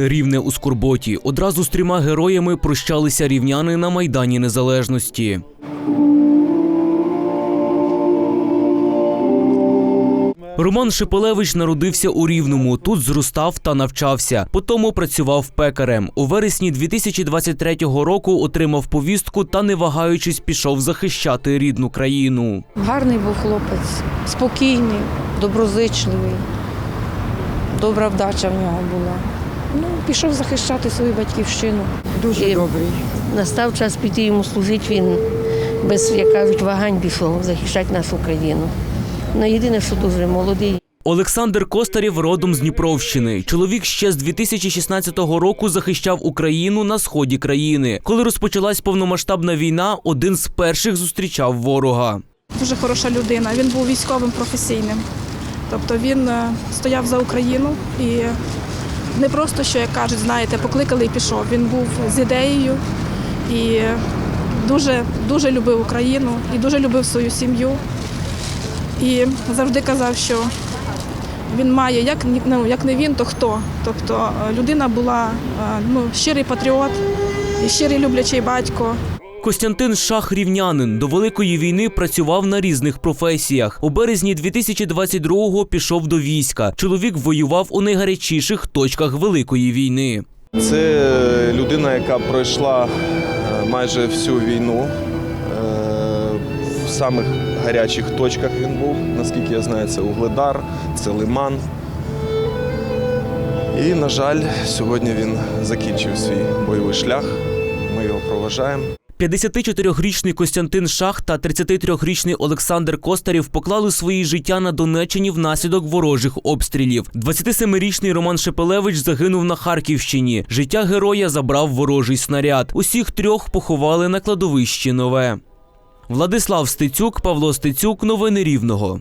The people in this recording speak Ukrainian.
Рівне у скорботі. Одразу з трьома героями прощалися рівняни на Майдані Незалежності. Роман Шепелевич народився у Рівному. Тут зростав та навчався. Потім працював пекарем. У вересні 2023 року отримав повістку та, не вагаючись, пішов захищати рідну країну. Гарний був хлопець, спокійний, доброзичливий, добра вдача в нього була. Ну, пішов захищати свою батьківщину. Дуже І- добрий. Настав час піти йому служити, він без, як кажуть, вагань пішов захищати нашу країну. Ну, єдине, що дуже молодий. Олександр Костарєв родом з Дніпровщини. Чоловік ще з 2016 року захищав Україну на сході країни. Коли розпочалась повномасштабна війна, один з перших зустрічав ворога. дуже хороша людина. Він був військовим професійним. Тобто він е, стояв за Україну і не просто, що як кажуть, знаєте, покликали і пішов. Він був з ідеєю і дуже, дуже любив Україну і дуже любив свою сім'ю. І завжди казав, що він має, як, ну, як не він, то хто. Тобто е, людина була е, ну, щирий патріот і щирий люблячий батько. Костянтин Шах Рівнянин до Великої війни працював на різних професіях. У березні 2022-го пішов до війська. Чоловік воював у найгарячіших точках Великої війни. Це людина, яка пройшла е, майже всю війну. Е, В самих гарячих точках він був. Наскільки я знаю, це Угледар, це Лиман. І, на жаль, сьогодні він закінчив свій бойовий шлях. Ми його проважаємо. 54-річний Костянтин Шах та 33-річний Олександр Костарів поклали свої життя на Донеччині внаслідок ворожих обстрілів. 27-річний Роман Шепелевич загинув на Харківщині. Життя героя забрав ворожий снаряд. Усіх трьох поховали на кладовищі нове. Владислав Стецюк, Павло Стецюк. Новини Рівного.